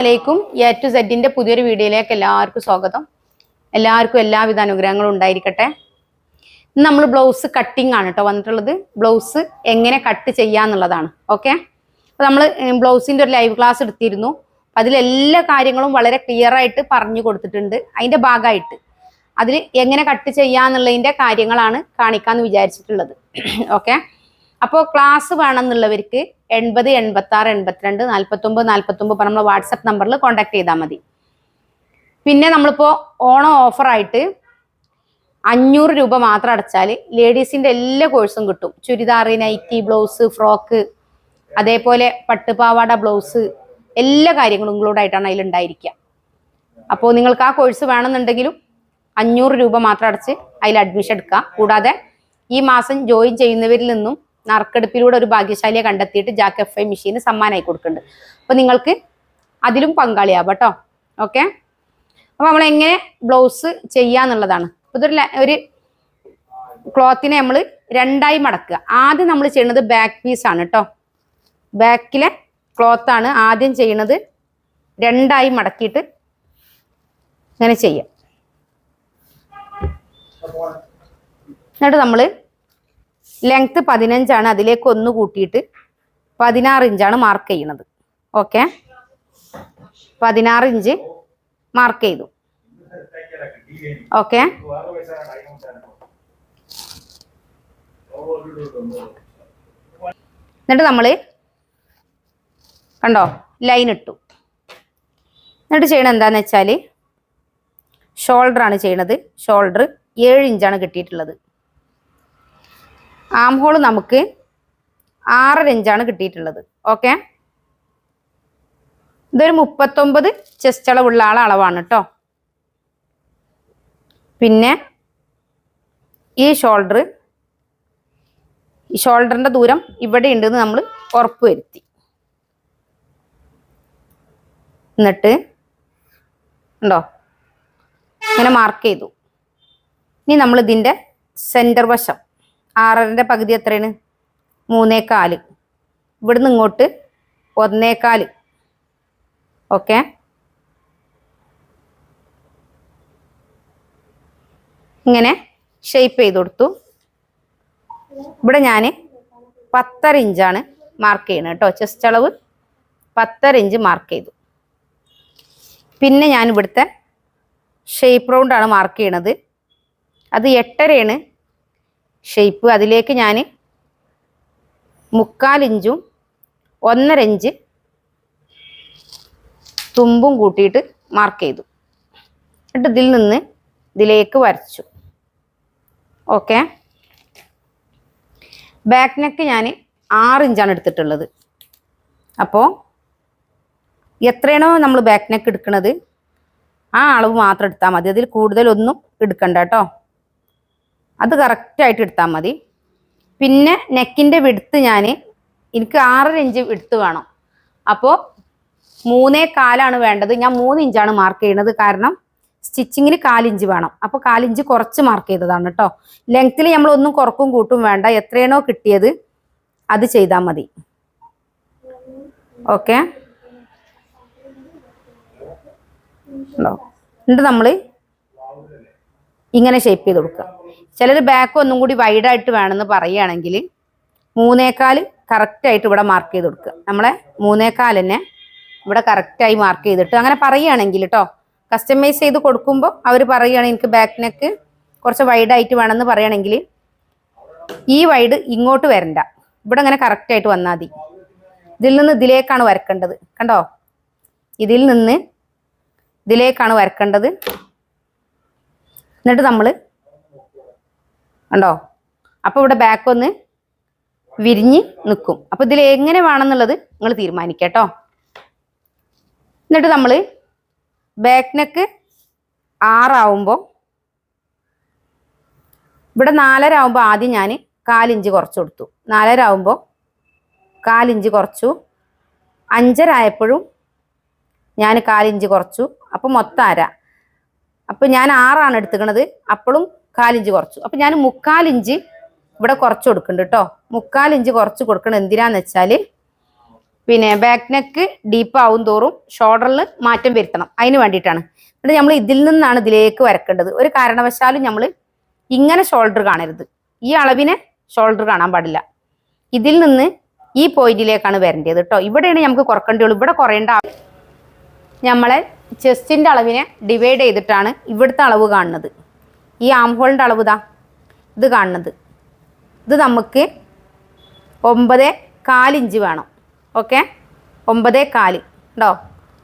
അലൈക്കും A to സെഡിന്റെ പുതിയൊരു വീഡിയോയിലേക്ക് എല്ലാവർക്കും സ്വാഗതം. എല്ലാവർക്കും എല്ലാവിധ അനുഗ്രഹങ്ങളും ഉണ്ടായിരിക്കട്ടെ. ഇന്ന് നമ്മൾ ബ്ലൗസ് കട്ടിംഗ് ആണ് കേട്ടോ വന്നിട്ടുള്ളത്. ബ്ലൗസ് എങ്ങനെ കട്ട് ചെയ്യാന്നുള്ളതാണ് ഓക്കെ അപ്പോൾ നമ്മൾ ബ്ലൗസിന്റെ ഒരു ലൈവ് ക്ലാസ് എടുത്തിരുന്നു. അതിലെല്ലാ കാര്യങ്ങളും വളരെ ക്ലിയർ ആയിട്ട് പറഞ്ഞു കൊടുത്തിട്ടുണ്ട്. അതിന്റെ ഭാഗമായിട്ട്. അതിൽ എങ്ങനെ കട്ട് ചെയ്യാന്നുള്ളതിന്റെ കാര്യങ്ങളാണ് കാണിക്കാന്ന് വിചാരിച്ചിട്ടുള്ളത്. ഓക്കെ അപ്പോൾ ക്ലാസ് വേണമെന്നുള്ളവർക്ക് എൺപത് എൺപത്തി ആറ് എൺപത്തിരണ്ട് നാൽപ്പത്തൊമ്പത് നാൽപ്പത്തൊമ്പത് നമ്മൾ വാട്സപ്പ് നമ്പറിൽ കോൺടാക്ട് ചെയ്താൽ മതി. പിന്നെ നമ്മളിപ്പോൾ ഓണം ഓഫറായിട്ട് അഞ്ഞൂറ് രൂപ മാത്രം അടച്ചാൽ ലേഡീസിന്റെ എല്ലാ കോഴ്സും കിട്ടും. ചുരിദാർ നൈറ്റി ബ്ലൗസ് ഫ്രോക്ക് അതേപോലെ പട്ടുപാവാട ബ്ലൗസ് എല്ലാ കാര്യങ്ങളും ഇൻക്ലൂഡ് ആയിട്ടാണ് അതിൽ ഉണ്ടായിരിക്കുക. അപ്പോൾ നിങ്ങൾക്ക് ആ കോഴ്സ് വേണമെന്നുണ്ടെങ്കിലും അഞ്ഞൂറ് രൂപ മാത്രം അടച്ച് അതിൽ അഡ്മിഷൻ എടുക്കുക. കൂടാതെ ഈ മാസം ജോയിൻ ചെയ്യുന്നവരിൽ നിന്നും നറുക്കെടുപ്പിലൂടെ ഒരു ഭാഗ്യശാലിയെ കണ്ടെത്തിയിട്ട് ജാക്ക് എഫ് ഐ മെഷീന് സമ്മാനമായി കൊടുക്കുന്നുണ്ട്. അപ്പോൾ നിങ്ങൾക്ക് അതിലും പങ്കാളിയാവാം കേട്ടോ ഓക്കെ അപ്പോൾ നമ്മൾ എങ്ങനെ ബ്ലൗസ് ചെയ്യാന്നുള്ളതാണ്. ഇതൊരു ഒരു ക്ലോത്തിനെ നമ്മൾ രണ്ടായി മടക്കുക. ആദ്യം നമ്മൾ ചെയ്യുന്നത് ബാക്ക് പീസ് ആണ് കേട്ടോ ബാക്കിലെ ക്ലോത്ത് ആണ് ആദ്യം ചെയ്യുന്നത് രണ്ടായി മടക്കിയിട്ട് ഇങ്ങനെ ചെയ്യാം. എന്നിട്ട് നമ്മൾ ലെങ്ത് പതിനഞ്ചാണ് അതിലേക്ക് ഒന്ന് കൂട്ടിയിട്ട് പതിനാറ് ഇഞ്ചാണ് മാർക്ക് ചെയ്യുന്നത്. ഓക്കെ പതിനാറ് ഇഞ്ച് മാർക്ക് ചെയ്തു. ഓക്കെ എന്നിട്ട് നമ്മൾ കണ്ടോ? ലൈൻ ഇട്ടു. എന്നിട്ട് ചെയ്യണത് എന്താന്ന് വെച്ചാൽ ഷോൾഡർ ആണ് ചെയ്യണത്. ഷോൾഡർ ഏഴ് ഇഞ്ചാണ് കിട്ടിയിട്ടുള്ളത്. ആം ഹോൾ നമുക്ക് ആറര ഇഞ്ചാണ് കിട്ടിയിട്ടുള്ളത്. ഓക്കെ? ഇതൊരു മുപ്പത്തൊമ്പത് ചെസ്റ്റ് അളവുള്ള ആളെ അളവാണ് കേട്ടോ പിന്നെ ഈ ഷോൾഡർ ഈ ഷോൾഡറിന്റെ ദൂരം ഇവിടെ ഉണ്ടെന്ന് നമ്മൾ ഉറപ്പ് വരുത്തി. എന്നിട്ട് ഉണ്ടോ? ഇങ്ങനെ മാർക്ക് ചെയ്തു. ഇനി നമ്മൾ ഇതിന്റെ സെന്റർ വശം. ആറരന്റെ പകുതി എത്രയാണ്? മൂന്നേക്കാൽ ഇവിടുന്ന് ഇങ്ങോട്ട് ഒന്നേക്കാൽ ഓക്കെ. ഇങ്ങനെ ഷെയ്പ്പ് ചെയ്ത് കൊടുത്തു. ഇവിടെ ഞാൻ പത്തര ഇഞ്ചാണ് മാർക്ക് ചെയ്യുന്നത് കേട്ടോ. ചെസ്റ്റ് അളവ് പത്തര ഇഞ്ച് മാർക്ക് ചെയ്തു. പിന്നെ ഞാൻ ഇവിടുത്തെ ഷേപ്പ് റൗണ്ടാണ് മാർക്ക് ചെയ്യണത്. അത് എട്ടരയാണ് ഷേപ്പ് അതിലേക്ക് ഞാൻ മുക്കാൽ ഇഞ്ചും ഒന്നര ഇഞ്ച് തുമ്പും കൂട്ടിയിട്ട് മാർക്ക് ചെയ്തു. എന്നിട്ട് ഇതിൽ നിന്ന് ഇതിലേക്ക് വരച്ചു. ഓക്കെ ബാക്ക് നെക്ക് ഞാൻ ആറ് ഇഞ്ചാണ് എടുത്തിട്ടുള്ളത്. അപ്പോൾ എത്രയാണോ നമ്മൾ ബാക്ക് നെക്ക് എടുക്കുന്നത് ആ അളവ് മാത്രം എടുത്താൽ മതി. അതിൽ കൂടുതലൊന്നും എടുക്കണ്ട കേട്ടോ. അത് കറക്റ്റായിട്ട് എടുത്താൽ മതി. പിന്നെ നെക്കിന്റെ വിടുത്ത് ഞാൻ എനിക്ക് ആറര ഇഞ്ച് വിടുത്ത് വേണം. അപ്പോൾ മൂന്നേ കാലാണ് വേണ്ടത്. ഞാൻ മൂന്ന് ഇഞ്ചാണ് മാർക്ക് ചെയ്യുന്നത് കാരണം സ്റ്റിച്ചിങ്ങിന് കാലിഞ്ച് വേണം. അപ്പോൾ കാലിഞ്ച് കുറച്ച് മാർക്ക് ചെയ്തതാണ് കേട്ടോ ലെങ്ത്തിൽ നമ്മൾ ഒന്നും കുറക്കും കൂട്ടും വേണ്ട. എത്രയാണോ കിട്ടിയത് അത് ചെയ്താൽ മതി. ഓക്കെ ഉണ്ടോ? എന്നിട്ട് നമ്മൾ ഇങ്ങനെ ഷേപ്പ് ചെയ്ത് കൊടുക്കുക. ചിലർ ബാക്ക് ഒന്നും കൂടി വൈഡായിട്ട് വേണമെന്ന് പറയുകയാണെങ്കിൽ മൂന്നേക്കാൽ കറക്റ്റായിട്ട് ഇവിടെ മാർക്ക് ചെയ്ത് കൊടുക്കുക. നമ്മളെ മൂന്നേക്കാൽ തന്നെ ഇവിടെ കറക്റ്റായി മാർക്ക് ചെയ്തിട്ട് അങ്ങനെ പറയുകയാണെങ്കിൽ കേട്ടോ കസ്റ്റമൈസ് ചെയ്ത് കൊടുക്കുമ്പോൾ അവർ പറയുകയാണെങ്കിൽ എനിക്ക് ബാക്ക് നെക്ക് കുറച്ച് വൈഡായിട്ട് വേണമെന്ന് പറയുകയാണെങ്കിൽ ഈ വൈഡ് ഇങ്ങോട്ട് വരണ്ട. ഇവിടെ അങ്ങനെ കറക്റ്റായിട്ട് വന്നാൽ മതി. ഇതിൽ നിന്ന് ഇതിലേക്കാണ് വരക്കേണ്ടത്. കണ്ടോ? ഇതിൽ നിന്ന് ഇതിലേക്കാണ് വരക്കേണ്ടത്. എന്നിട്ട് നമ്മൾ ഉണ്ടോ അപ്പോൾ ഇവിടെ ബാക്ക് ഒന്ന് വിരിഞ്ഞ് നിൽക്കും അപ്പോൾ ഇതിൽ എങ്ങനെ വേണമെന്നുള്ളത് നിങ്ങൾ തീരുമാനിക്കുക കേട്ടോ എന്നിട്ട് നമ്മൾ ബാക്ക് നെക്ക് ആറാവുമ്പോൾ ഇവിടെ നാലര ആവുമ്പോൾ ആദ്യം ഞാൻ കാലിഞ്ച് കുറച്ച് കൊടുത്തു. നാലര ആവുമ്പോൾ കാലിഞ്ച് കുറച്ചു. അഞ്ചര ആയപ്പോഴും ഞാൻ കാലിഞ്ച് കുറച്ചു. അപ്പോൾ മൊത്തം അര. അപ്പോൾ ഞാൻ ആറാണ് എടുത്തുക്കണത്. അപ്പോഴും കാലിഞ്ച് കുറച്ചു. അപ്പോൾ ഞാൻ മുക്കാലിഞ്ച് ഇവിടെ കുറച്ച് കൊടുക്കുന്നുണ്ട് കേട്ടോ മുക്കാലിഞ്ച് കുറച്ച് കൊടുക്കണം എന്തിനാന്ന് വെച്ചാൽ പിന്നെ ബാക്ക് നെക്ക് ഡീപ്പ് ആവും തോറും ഷോൾഡറിൽ മാറ്റം വരുത്തണം. അതിന് വേണ്ടിയിട്ടാണ്. എന്നിട്ട് നമ്മൾ ഇതിൽ നിന്നാണ് ഇതിലേക്ക് വരക്കേണ്ടത്. ഒരു കാരണവശാലും നമ്മൾ ഇങ്ങനെ ഷോൾഡർ കാണരുത്. ഈ അളവിനെ ഷോൾഡർ കാണാൻ പാടില്ല. ഇതിൽ നിന്ന് ഈ പോയിന്റിലേക്കാണ് വരേണ്ടത് കേട്ടോ ഇവിടെയാണ് നമുക്ക് കുറക്കേണ്ടത് ഇവിടെ കുറയേണ്ട നമ്മളെ ചെസ്റ്റിന്റെ അളവിനെ ഡിവൈഡ് ചെയ്തിട്ടാണ് ഇവിടുത്തെ അളവ് കാണുന്നത്. ഈ ആം ഹോളിന്റെ അളവ് ഇതാ ഇത് കാണുന്നത്. ഇത് നമുക്ക് ഒമ്പത് കാലിഞ്ച് വേണം. ഓക്കെ ഒമ്പത് കാൽ ഉണ്ടോ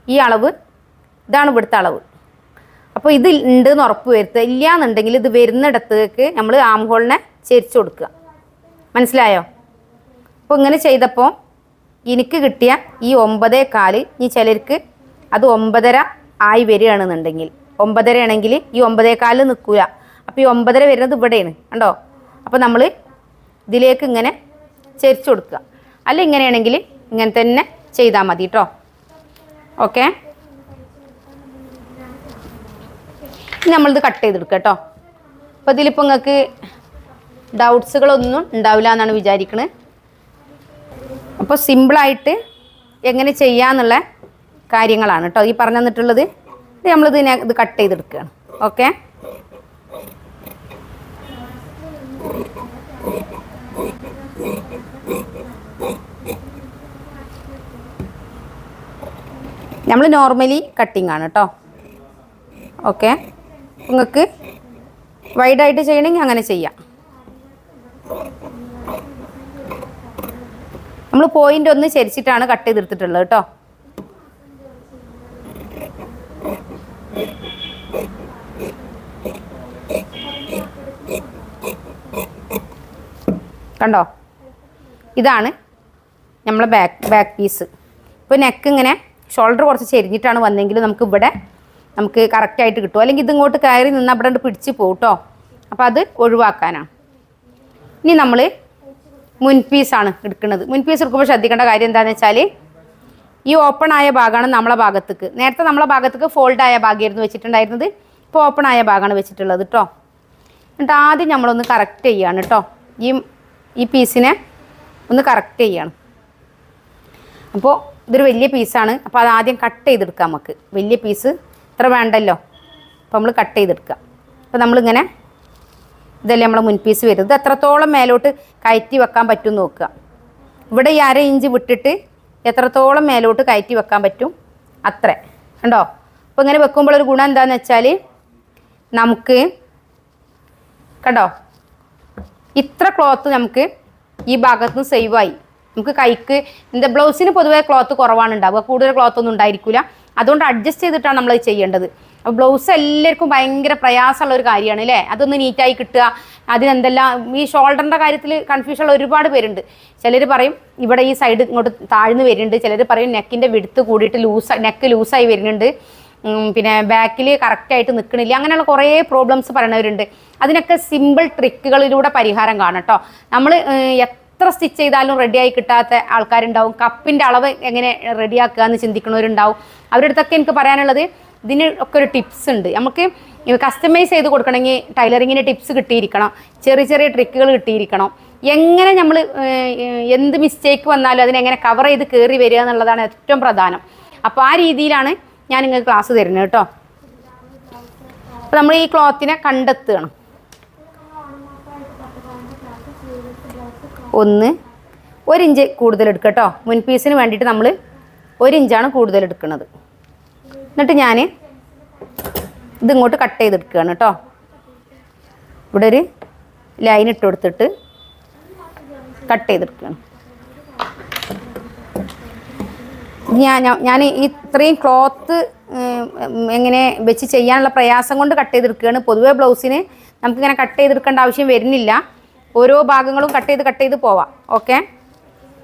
ഈ അളവ് ഇതാണ് ഇവിടുത്തെ അളവ്. അപ്പോൾ ഇത് ഉണ്ട് എന്ന് ഉറപ്പ് വരുത്തുക. ഇല്ല എന്നുണ്ടെങ്കിൽ ഇത് വരുന്നിടത്തേക്ക് നമ്മൾ ആം ഹോളിനെ ചേരിച്ചു കൊടുക്കുക. മനസ്സിലായോ? അപ്പോൾ ഇങ്ങനെ ചെയ്തപ്പോൾ എനിക്ക് കിട്ടിയ ഈ ഒമ്പതേ കാൽ ഇനി ചിലർക്ക് അത് ഒമ്പതര ആയി വരികയാണെന്നുണ്ടെങ്കിൽ. ഒമ്പതര ആണെങ്കിൽ ഈ ഒമ്പതേക്കാലിൽ നിൽക്കുക അപ്പോൾ ഈ ഒമ്പതര വരുന്നത് ഇവിടെയാണ് കണ്ടോ? അപ്പോൾ നമ്മൾ ഇതിലേക്ക് ഇങ്ങനെ ചെരിച്ചു കൊടുക്കുക. അല്ല ഇങ്ങനെയാണെങ്കിൽ ഇങ്ങനെ തന്നെ ചെയ്താൽ മതി കേട്ടോ ഓക്കെ? നമ്മളിത് കട്ട് ചെയ്തെടുക്കുക കേട്ടോ അപ്പോൾ ഇതിലിപ്പോൾ നിങ്ങൾക്ക് ഡൗട്ട്സുകളൊന്നും ഉണ്ടാവില്ല എന്നാണ് വിചാരിക്കുന്നത് അപ്പോൾ സിമ്പിളായിട്ട് എങ്ങനെ ചെയ്യാന്നുള്ള കാര്യങ്ങളാണ് കേട്ടോ. ഈ പറഞ്ഞു തന്നിട്ടുള്ളത് ഇത് നമ്മളിത് ഇത് കട്ട് ചെയ്തെടുക്കുകയാണ്. ഓക്കെ നമ്മൾ നോർമലി കട്ടിംഗ് ആണ് കേട്ടോ. ഓക്കെ നിങ്ങൾക്ക് വൈഡായിട്ട് ചെയ്യണമെങ്കിൽ അങ്ങനെ ചെയ്യാം. നമ്മൾ പോയിന്റ് ഒന്ന് ചരിച്ചിട്ടാണ് കട്ട് ചെയ്തെടുത്തിട്ടുള്ളത് കേട്ടോ. കണ്ടോ? ഇതാണ് നമ്മളെ ബാക്ക് ബാക്ക് പീസ് ഇപ്പോൾ നെക്ക് ഇങ്ങനെ ഷോൾഡർ കുറച്ച് ചെരിഞ്ഞിട്ടാണ് വന്നെങ്കിൽ നമുക്ക് ഇവിടെ നമുക്ക് കറക്റ്റായിട്ട് കിട്ടും. അല്ലെങ്കിൽ ഇതിങ്ങോട്ട് കയറി നിന്ന് അവിടെ പിടിച്ച് പോകും കേട്ടോ അപ്പോൾ അത് ഒഴിവാക്കാനാണ്. ഇനി നമ്മൾ മുൻ പീസാണ് എടുക്കുന്നത്. മുൻ പീസ് എടുക്കുമ്പോൾ ശ്രദ്ധിക്കേണ്ട കാര്യം എന്താണെന്ന് വെച്ചാൽ ഈ ഓപ്പൺ ആയ ഭാഗമാണ് നമ്മളെ ഭാഗത്തേക്ക്. നേരത്തെ നമ്മളെ ഭാഗത്തേക്ക് ഫോൾഡ് ആയ ഭാഗമായിരുന്നു വെച്ചിട്ടുണ്ടായിരുന്നത്. ഇപ്പോൾ ഓപ്പൺ ആയ ഭാഗമാണ് വെച്ചിട്ടുള്ളത് കേട്ടോ എന്നിട്ട് ആദ്യം നമ്മളൊന്ന് കറക്റ്റ് ചെയ്യുകയാണ് കേട്ടോ ഈ ഈ പീസിനെ ഒന്ന് കറക്റ്റ് ചെയ്യണം. അപ്പോൾ ഇതൊരു വലിയ പീസാണ് അപ്പോൾ അത് ആദ്യം കട്ട് ചെയ്തെടുക്കാം നമുക്ക്. വലിയ പീസ് ഇത്ര വേണ്ടല്ലോ. അപ്പോൾ നമ്മൾ കട്ട് ചെയ്തെടുക്കാം. അപ്പോൾ നമ്മളിങ്ങനെ ഇതല്ലേ നമ്മളെ മുൻപീസ് വരുന്നത്. എത്രത്തോളം മേലോട്ട് കയറ്റി വെക്കാൻ പറ്റും നോക്കുക. ഇവിടെ ഈ അര ഇഞ്ച് വിട്ടിട്ട് എത്രത്തോളം മേലോട്ട് കയറ്റി വെക്കാൻ പറ്റും? അത്ര. ഉണ്ടോ അപ്പോൾ ഇങ്ങനെ വെക്കുമ്പോൾ ഒരു ഗുണം എന്താണെന്ന് വെച്ചാൽ നമുക്ക് കണ്ടോ? ഇത്ര ക്ലോത്ത് നമുക്ക് ഈ ഭാഗത്ത് നിന്ന് സേവായി നമുക്ക് കൈക്ക് എന്താ ബ്ലൗസിന് പൊതുവേ ക്ലോത്ത് കുറവാണ് ഉണ്ടാവുക. കൂടുതൽ ക്ലോത്ത് ഒന്നും ഉണ്ടായിരിക്കില്ല അതുകൊണ്ട് അഡ്ജസ്റ്റ് ചെയ്തിട്ടാണ് നമ്മൾ ചെയ്യേണ്ടത്. ബ്ലൗസ് എല്ലാവർക്കും ഭയങ്കര പ്രയാസമുള്ള ഒരു കാര്യമാണ് അല്ലേ? അതൊന്ന് നീറ്റായി കിട്ടുക. അതിനെന്തെല്ലാം ഈ ഷോൾഡറിന്റെ കാര്യത്തിൽ കൺഫ്യൂഷൻ ഉള്ള ഒരുപാട് പേരുണ്ട്. ചിലർ പറയും ഇവിടെ ഈ സൈഡ് ഇങ്ങോട്ട് താഴ്ന്നു വരുന്നുണ്ട്. ചിലർ പറയും നെക്കിന്റെ വിടുത്ത് കൂടിയിട്ട് ലൂസ് നെക്ക് ലൂസായി വരുന്നുണ്ട്. പിന്നെ ബാക്കിൽ കറക്റ്റായിട്ട് നിൽക്കണില്ല അങ്ങനെയുള്ള കുറേ പ്രോബ്ലംസ് പറയണവരുണ്ട്. അതിനൊക്കെ സിമ്പിൾ ട്രിക്കുകളിലൂടെ പരിഹാരം കാണട്ടോ നമ്മൾ എത്ര സ്റ്റിച്ച് ചെയ്താലും റെഡിയായി കിട്ടാത്ത ആൾക്കാരുണ്ടാവും. കപ്പിന്റെ അളവ് എങ്ങനെ റെഡിയാക്കുക എന്ന് ചിന്തിക്കുന്നവരുണ്ടാവും. അവരുടെ അടുത്തൊക്കെ എനിക്ക് പറയാനുള്ളത് ഇതിന് ഒക്കെ ഒരു ടിപ്സ് ഉണ്ട്. നമുക്ക് കസ്റ്റമൈസ് ചെയ്ത് കൊടുക്കണമെങ്കിൽ ടൈലറിങ്ങിന് ടിപ്സ് കിട്ടിയിരിക്കണം. ചെറിയ ചെറിയ ട്രിക്കുകൾ കിട്ടിയിരിക്കണം. എങ്ങനെ നമ്മൾ എന്ത് മിസ്റ്റേക്ക് വന്നാലും അതിനെങ്ങനെ കവർ ചെയ്ത് കയറി വരിക എന്നുള്ളതാണ് ഏറ്റവും പ്രധാനം. അപ്പോൾ ആ രീതിയിലാണ് ഞാൻ നിങ്ങൾക്ക് ക്ലാസ് തരുന്നത് കേട്ടോ. അപ്പോൾ നമ്മൾ ഈ ക്ലോത്തിനെ കണ്ടെത്തുകയാണ്. ഒന്ന് ഒരു ഇഞ്ച് കൂടുതൽ എടുക്കുക കേട്ടോ മുൻ പീസിന് വേണ്ടിയിട്ട് നമ്മൾ ഒരു ഇഞ്ചാണ് കൂടുതൽ എടുക്കുന്നത് എന്നിട്ട് ഞാൻ ഇതിങ്ങോട്ട് കട്ട് ചെയ്തെടുക്കുകയാണ് കേട്ടോ ഇവിടെ ഒരു ലൈൻ ഇട്ട് കൊടുത്തിട്ട് കട്ട് ചെയ്തെടുക്കുകയാണ് ഞാൻ ഞാൻ- ഇത്രയും ക്ലോത്ത് എങ്ങനെ വെച്ച് ചെയ്യാനുള്ള പ്രയാസം കൊണ്ട് കട്ട് ചെയ്തെടുക്കുകയാണ് പൊതുവേ ബ്ലൗസിന് നമുക്കിങ്ങനെ കട്ട് ചെയ്തെടുക്കേണ്ട ആവശ്യം വരുന്നില്ല. ഓരോ ഭാഗങ്ങളും കട്ട് ചെയ്ത് കട്ട് ചെയ്ത് പോവാം. ഓക്കെ?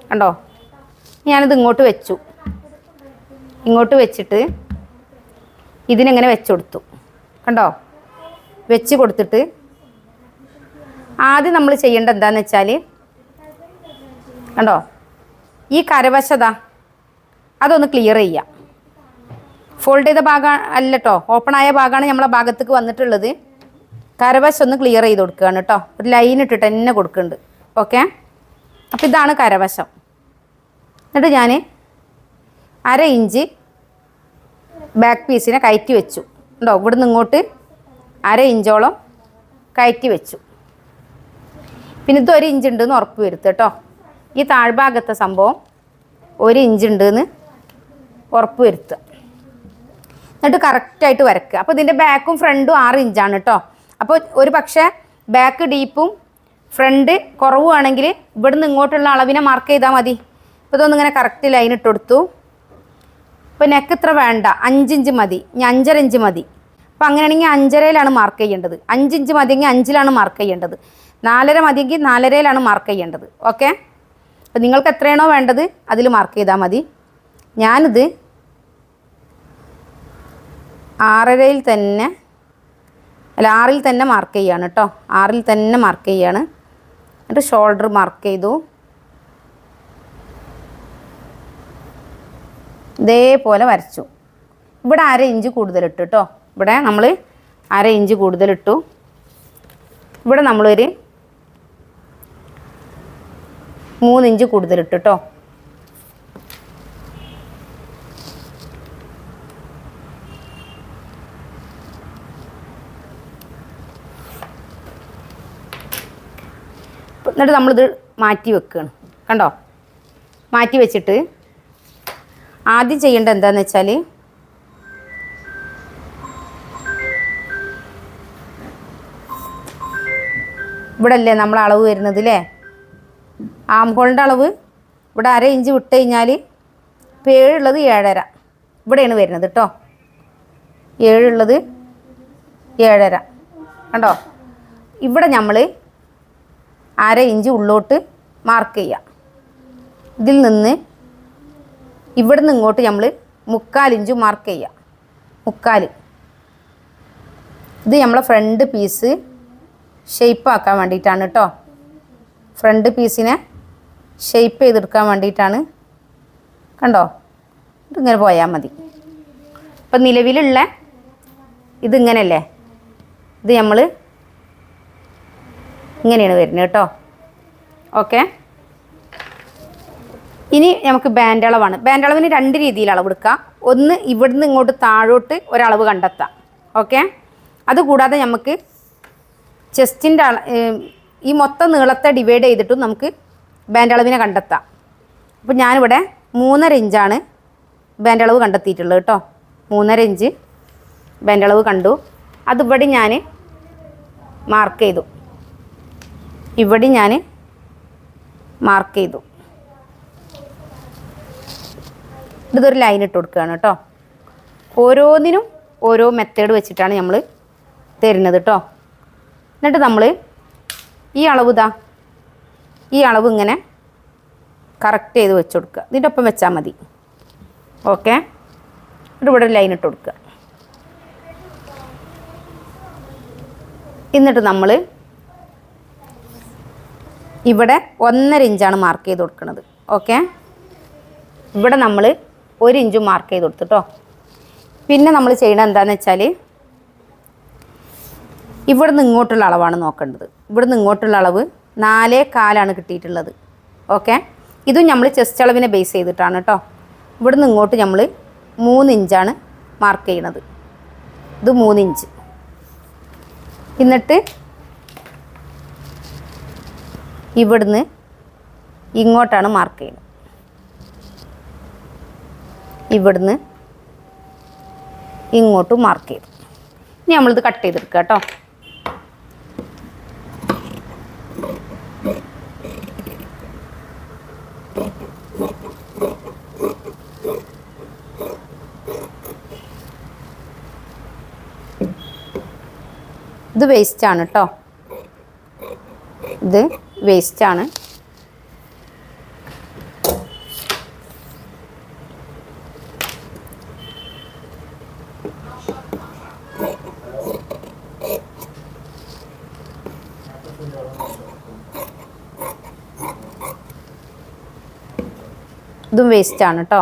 കണ്ടോ? ഞാനിത് ഇങ്ങോട്ട് വെച്ചു. ഇങ്ങോട്ട് വെച്ചിട്ട് ഇതിനെങ്ങനെ വെച്ച് കൊടുത്തു. കണ്ടോ? വെച്ച് കൊടുത്തിട്ട് ആദ്യം നമ്മൾ ചെയ്യേണ്ട എന്താന്ന് വെച്ചാൽ കണ്ടോ? ഈ കരവശത അതൊന്ന് ക്ലിയർ ചെയ്യാം. ഫോൾഡ് ചെയ്ത ഭാഗം അല്ലട്ടോ ഓപ്പൺ ആയ ഭാഗമാണ് നമ്മളെ ഭാഗത്തേക്ക് വന്നിട്ടുള്ളത്. കരവശം ഒന്ന് ക്ലിയർ ചെയ്ത് കൊടുക്കുകയാണ് കേട്ടോ ഒരു ലൈൻ ഇട്ടിട്ട് തന്നെ കൊടുക്കുന്നുണ്ട്. ഓക്കെ അപ്പോൾ ഇതാണ് കരവശം. എന്നിട്ട് ഞാൻ അര ഇഞ്ച് ബാക്ക് പീസിനെ കയറ്റി വെച്ചു. ഉണ്ടോ ഇവിടെ നിന്ന് ഇങ്ങോട്ട് അര ഇഞ്ചോളം കയറ്റി വെച്ചു. പിന്നെ ഇത് ഒരു ഇഞ്ച് ഉണ്ടെന്ന് ഉറപ്പ് വരുത്തുക കേട്ടോ ഈ താഴ്ഭാഗത്തെ സംഭവം ഒരു ഇഞ്ച് ഉണ്ടെന്ന് ഉറപ്പ് വരുത്തുക. എന്നിട്ട് കറക്റ്റായിട്ട് വരക്കുക. അപ്പോൾ ഇതിന്റെ ബാക്കും ഫ്രണ്ടും ആറ് ഇഞ്ചാണ് കേട്ടോ അപ്പോൾ ഒരു പക്ഷേ ബാക്ക് ഡീപ്പും ഫ്രണ്ട് കുറവുമാണെങ്കിൽ ഇവിടുന്ന് ഇങ്ങോട്ടുള്ള അളവിനെ മാർക്ക് ചെയ്താൽ മതി. അപ്പോൾ ഇതൊന്നും ഇങ്ങനെ കറക്റ്റ് ലൈൻ ഇട്ട് കൊടുത്തു. ഇപ്പോൾ നെക്ക് ഇത്ര വേണ്ട. അഞ്ചിഞ്ച് മതി. ഇനി അഞ്ചര ഇഞ്ച് മതി. അപ്പോൾ അങ്ങനെയാണെങ്കിൽ അഞ്ചരയിലാണ് മാർക്ക് ചെയ്യേണ്ടത്. അഞ്ചിഞ്ച് മതിയെങ്കിൽ അഞ്ചിലാണ് മാർക്ക് ചെയ്യേണ്ടത്. നാലര മതിയെങ്കിൽ നാലരയിലാണ് മാർക്ക് ചെയ്യേണ്ടത്. ഓക്കെ അപ്പോൾ നിങ്ങൾക്ക് എത്രയാണോ വേണ്ടത് അതിൽ മാർക്ക് ചെയ്താൽ മതി. ഞാനിത് ആറരയിൽ തന്നെ അല്ല ആറിൽ തന്നെ മാർക്ക് ചെയ്യാണ് കേട്ടോ ആറിൽ തന്നെ മാർക്ക് ചെയ്യാണ്. എന്നിട്ട് ഷോൾഡർ മാർക്ക് ചെയ്തു. ഇതേപോലെ വരച്ചു. ഇവിടെ അര ഇഞ്ച് കൂടുതലിട്ടു കേട്ടോ ഇവിടെ നമ്മൾ അര ഇഞ്ച് കൂടുതലിട്ടു ഇവിടെ നമ്മളൊരു മൂന്നിഞ്ച് കൂടുതലിട്ടു കേട്ടോ എന്നിട്ട് നമ്മളിത് മാറ്റി വെക്കുകയാണ് കണ്ടോ? മാറ്റി വെച്ചിട്ട് ആദ്യം ചെയ്യേണ്ടത് എന്താന്ന് വെച്ചാൽ ഇവിടെ അല്ലേ നമ്മൾ അളവ് വരുന്നത് അല്ലേ ആംഹോളിന്റെ അളവ് ഇവിടെ അര ഇഞ്ച് വിട്ട് കഴിഞ്ഞാൽ ഏഴുള്ളത് ഏഴര. ഇവിടെയാണ് വരുന്നത് കേട്ടോ ഏഴുള്ളത് ഏഴര. കണ്ടോ? ഇവിടെ നമ്മൾ അര ഇഞ്ച് ഉള്ളോട്ട് മാർക്ക് ചെയ്യാം. ഇതിൽ നിന്ന് ഇവിടുന്ന് ഇങ്ങോട്ട് നമ്മൾ മുക്കാൽ ഇഞ്ച് മാർക്ക് ചെയ്യാം. മുക്കാൽ ഇത് നമ്മളെ ഫ്രണ്ട് പീസ് ഷെയ്പ്പ് ആക്കാൻ വേണ്ടിയിട്ടാണ് കേട്ടോ ഫ്രണ്ട് പീസിനെ ഷെയ്പ്പ് ചെയ്തെടുക്കാൻ വേണ്ടിയിട്ടാണ്. കണ്ടോ? ഇതിങ്ങനെ പോയാൽ മതി. ഇപ്പം നിലവിലുള്ള ഇതിങ്ങനെയല്ലേ ഇത് നമ്മൾ ഇങ്ങനെയാണ് വരുന്നത് കേട്ടോ. ഓക്കെ ഇനി നമുക്ക് ബാൻഡ് അളവാണ്. ബാൻഡ് അളവിന് രണ്ട് രീതിയിൽ അളവെടുക്കാം ഒന്ന് ഇവിടുന്ന് ഇങ്ങോട്ട് താഴോട്ട് ഒരളവ് കണ്ടെത്താം ഓക്കെ അതുകൂടാതെ നമുക്ക് ചെസ്റ്റിന്റെ അള ഈ മൊത്തം നീളത്തെ ഡിവൈഡ് ചെയ്തിട്ടും നമുക്ക് ബാൻഡ് അളവിനെ കണ്ടെത്താം. അപ്പോൾ ഞാനിവിടെ മൂന്നര ഇഞ്ചാണ് ബാൻഡ് അളവ് കണ്ടെത്തിയിട്ടുള്ളത് കേട്ടോ. മൂന്നര ഇഞ്ച് ബാൻഡ് അളവ് കണ്ടു. അതിവിടെ ഞാൻ മാർക്ക് ചെയ്തു. ഇവിടെ ഞാൻ മാർക്ക് ചെയ്തു. ഇതൊരു ലൈൻ ഇട്ട് കൊടുക്കുകയാണ് കേട്ടോ. ഓരോന്നിനും ഓരോ മെത്തേഡ് വെച്ചിട്ടാണ് നമ്മൾ തരുന്നത് കേട്ടോ. എന്നിട്ട് നമ്മൾ ഈ അളവ് ഇതാ ഈ അളവ് ഇങ്ങനെ കറക്റ്റ് ചെയ്ത് വെച്ച് കൊടുക്കുക. ഇതിന്റെ ഒപ്പം വെച്ചാൽ മതി. ഓക്കെ എന്നിട്ട് ഇവിടെ ഒരു ലൈൻ ഇട്ട് കൊടുക്കുക. എന്നിട്ട് നമ്മൾ ഇവിടെ ഒന്നര ഇഞ്ചാണ് മാർക്ക് ചെയ്ത് കൊടുക്കുന്നത് ഓക്കെ ഇവിടെ നമ്മൾ ഒരു ഇഞ്ച് മാർക്ക് ചെയ്ത് കൊടുത്തു കേട്ടോ പിന്നെ നമ്മൾ ചെയ്യണത് എന്താണെന്ന് വെച്ചാൽ ഇവിടെ നിന്ന് ഇങ്ങോട്ടുള്ള അളവാണ് നോക്കേണ്ടത്. ഇവിടെ നിന്ന് ഇങ്ങോട്ടുള്ള അളവ് നാലേ കാലാണ് കിട്ടിയിട്ടുള്ളത്. ഓക്കെ ഇതും നമ്മൾ ചെസ്റ്റ് അളവിനെ ബേസ് ചെയ്തിട്ടാണ് കേട്ടോ ഇവിടെ നിന്ന് ഇങ്ങോട്ട് നമ്മൾ മൂന്ന് ഇഞ്ചാണ് മാർക്ക് ചെയ്യണത്. ഇത് മൂന്നിഞ്ച് എന്നിട്ട് ഇവിടുന്ന് ഇങ്ങോട്ടാണ് മാർക്ക് ചെയ്യുന്നത്. ഇവിടുന്ന് ഇങ്ങോട്ട് മാർക്ക് ചെയ്തു. ഇനി നമ്മളിത് കട്ട് ചെയ്തെടുക്കുക കേട്ടോ. ഇത് വേസ്റ്റ് ആണ് കേട്ടോ. ഇത് വേസ്റ്റ് ആണ് ഇതും വേസ്റ്റാണ് കേട്ടോ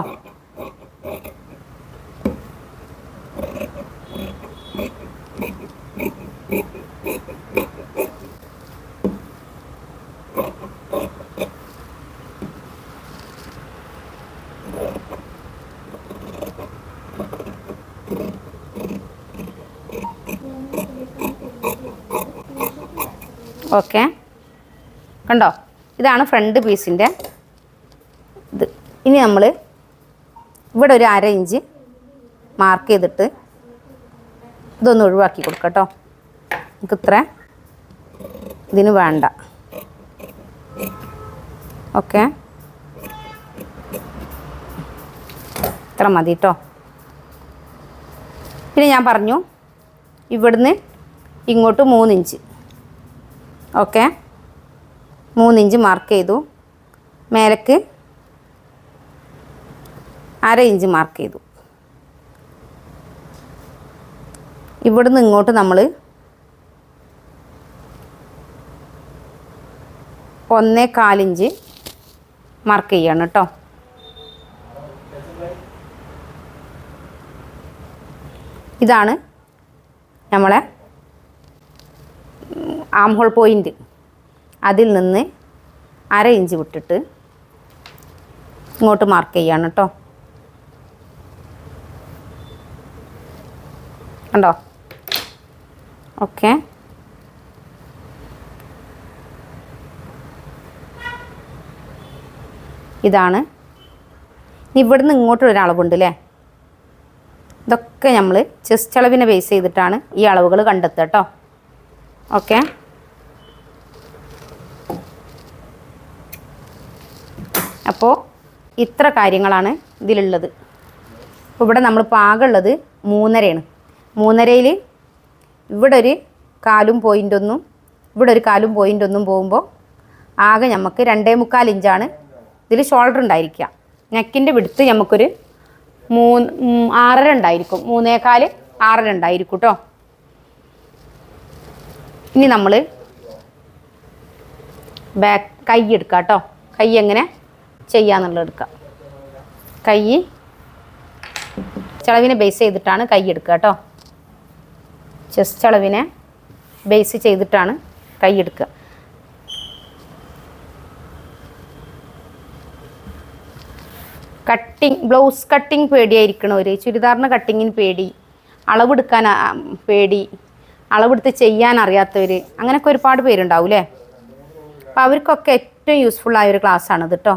ഓക്കെ കണ്ടോ? ഇതാണ് ഫ്രണ്ട് പീസിന്റെ ഇത്. ഇനി നമ്മൾ ഇവിടെ ഒരു അര ഇഞ്ച് മാർക്ക് ചെയ്തിട്ട് ഇതൊന്ന് ഒഴിവാക്കി കൊടുക്കട്ടോ കേട്ടോ. നമുക്ക് ഇത്ര ഇതിന് വേണ്ട. ഓക്കെ ഇത്ര മതി കേട്ടോ പിന്നെ ഞാൻ പറഞ്ഞു ഇവിടുന്ന് ഇങ്ങോട്ട് മൂന്നിഞ്ച് ഓക്കെ. മൂന്നിഞ്ച് മാർക്ക് ചെയ്തു. മേലക്ക് അര ഇഞ്ച് മാർക്ക് ചെയ്തു. ഇവിടുന്ന് ഇങ്ങോട്ട് നമ്മൾ ഒന്നേ കാലിഞ്ച് മാർക്ക് ചെയ്യണം കേട്ടോ ഇതാണ് നമ്മളെ ആം ഹോൾ പോയിന്റ് അതിൽ നിന്ന് അര ഇഞ്ച് വിട്ടിട്ട് ഇങ്ങോട്ട് മാർക്ക് ചെയ്യാണ് കേട്ടോ കണ്ടോ? ഓക്കെ ഇതാണ്. ഇവിടുന്ന് ഇങ്ങോട്ടൊരു അളവുണ്ട് അല്ലേ ഇതൊക്കെ നമ്മൾ ചെസ്റ്റ് അളവിനെ ബേസ് ചെയ്തിട്ടാണ് ഈ അളവുകൾ കണ്ടെത്തുക കേട്ടോ ഓക്കെ അപ്പോൾ ഇത്ര കാര്യങ്ങളാണ് ഇതിലുള്ളത്. അപ്പോൾ ഇവിടെ നമ്മൾ പാകമുള്ളത് മൂന്നരയാണ്. മൂന്നരയിൽ ഇവിടെ ഒരു കാലും പോയിന്റ് ഒന്നും ഇവിടെ ഒരു കാലും പോയിന്റ് ഒന്നും പോകുമ്പോൾ ആകെ നമുക്ക് രണ്ടേ മുക്കാൽ ഇഞ്ചാണ് ഇതിൽ ഷോൾഡർ ഉണ്ടായിരിക്കുക. നെക്കിന്റെ വിടുത്ത് നമുക്കൊരു മൂന്ന് ആറര ഉണ്ടായിരിക്കും. മൂന്നേകാൽ ആറര ഉണ്ടായിരിക്കും കേട്ടോ ഇനി നമ്മൾ ബാക്ക് കൈ എടുക്കാം കേട്ടോ കൈ എങ്ങനെ ചെയ്യാന്നുള്ളത് എടുക്കുക കൈ ചളവിനെ ബേസ് ചെയ്തിട്ടാണ് കൈ എടുക്കുക കേട്ടോ. ചെസ്റ്റ് അളവിനെ ബേസ് ചെയ്തിട്ടാണ് കൈ എടുക്കുക. കട്ടിങ് ബ്ലൗസ് കട്ടിങ് ഒരു. ചുരിദാറിന് കട്ടിങ്ങിന് പേടി. അളവെടുക്കാൻ പേടി. അളവെടുത്ത് ചെയ്യാൻ അറിയാത്തവർ അങ്ങനെയൊക്കെ ഒരുപാട് പേരുണ്ടാവും അല്ലേ അപ്പോൾ അവർക്കൊക്കെ ഏറ്റവും യൂസ്ഫുൾ ആയ ഒരു ക്ലാസ്സാണ് ഇത് കേട്ടോ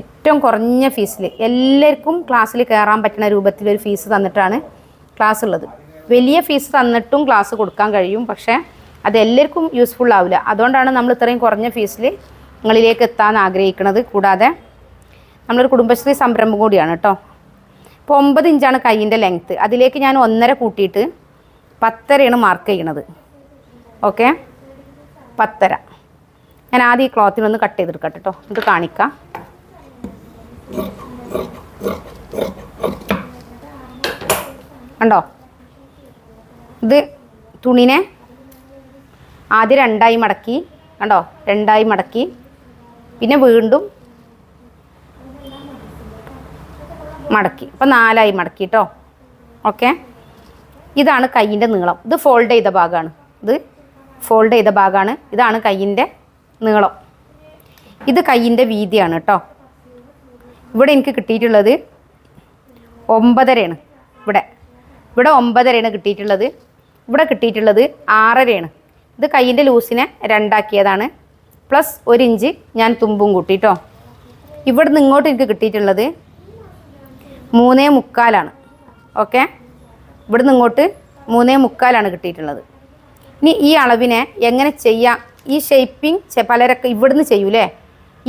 ഏറ്റവും കുറഞ്ഞ ഫീസിൽ എല്ലാവർക്കും ക്ലാസ്സിൽ കയറാൻ പറ്റുന്ന രൂപത്തിൽ ഒരു ഫീസ് തന്നിട്ടാണ് ക്ലാസ് ഉള്ളത്. വലിയ ഫീസ് തന്നിട്ടും ക്ലാസ് കൊടുക്കാൻ കഴിയും പക്ഷേ അത് എല്ലാവർക്കും യൂസ്ഫുൾ ആവില്ല. അതുകൊണ്ടാണ് നമ്മൾ ഇത്രയും കുറഞ്ഞ ഫീസിൽ നിങ്ങളിലേക്ക് എത്താൻ ആഗ്രഹിക്കുന്നത്. കൂടാതെ നമ്മളൊരു കുടുംബശ്രീ സംരംഭം കൂടിയാണ് കേട്ടോ. ഇപ്പോൾ ഒമ്പത് ഇഞ്ചാണ് കൈയിന്റെ ലെങ്ത്ത് അതിലേക്ക് ഞാൻ ഒന്നര കൂട്ടിയിട്ട് പത്തരയാണ് മാർക്ക് ചെയ്യണത്. ഓക്കെ പത്തര. ഞാൻ ആദ്യം ഈ ക്ലോത്തിനൊന്ന് കട്ട് ചെയ്തെടുക്കട്ടെ കേട്ടോ. ഇത് കാണിക്കാം. കണ്ടോ? ഇത് തുണിനെ ആദ്യം രണ്ടായി മടക്കി കണ്ടോ? രണ്ടായി മടക്കി. പിന്നെ വീണ്ടും മടക്കി. അപ്പം നാലായി മടക്കി കേട്ടോ ഓക്കെ? ഇതാണ് കയ്യിന്റെ നീളം. ഇത് ഫോൾഡ് ചെയ്ത ഭാഗമാണ്. ഇത് ഫോൾഡ് ചെയ്ത ഭാഗമാണ്. ഇതാണ് കയ്യിന്റെ നീളം. ഇത് കയ്യിന്റെ വീതിയാണ് കേട്ടോ ഇവിടെ എനിക്ക് കിട്ടിയിട്ടുള്ളത് ഒമ്പതരയാണ്. ഇവിടെ. ഇവിടെ ഒമ്പതരയാണ് കിട്ടിയിട്ടുള്ളത്. ഇവിടെ കിട്ടിയിട്ടുള്ളത് ആറരയാണ്. ഇത് കയ്യിന്റെ ലൂസിനെ രണ്ടാക്കിയതാണ്. പ്ലസ് ഒരു ഇഞ്ച് ഞാൻ തുമ്പും കൂട്ടിട്ടോ. ഇവിടെ നിന്ന് ഇങ്ങോട്ട് എനിക്ക് കിട്ടിയിട്ടുള്ളത് മൂന്നേ മുക്കാലാണ്. ഓക്കെ? ഇവിടെ നിന്ന് ഇങ്ങോട്ട് മൂന്നേ മുക്കാലാണ് കിട്ടിയിട്ടുള്ളത്. ഇനി ഈ അളവിനെ എങ്ങനെ ചെയ്യാം? ഈ ഷേപ്പിംഗ് പലരൊക്കെ ഇവിടുന്ന് ചെയ്യൂലേ?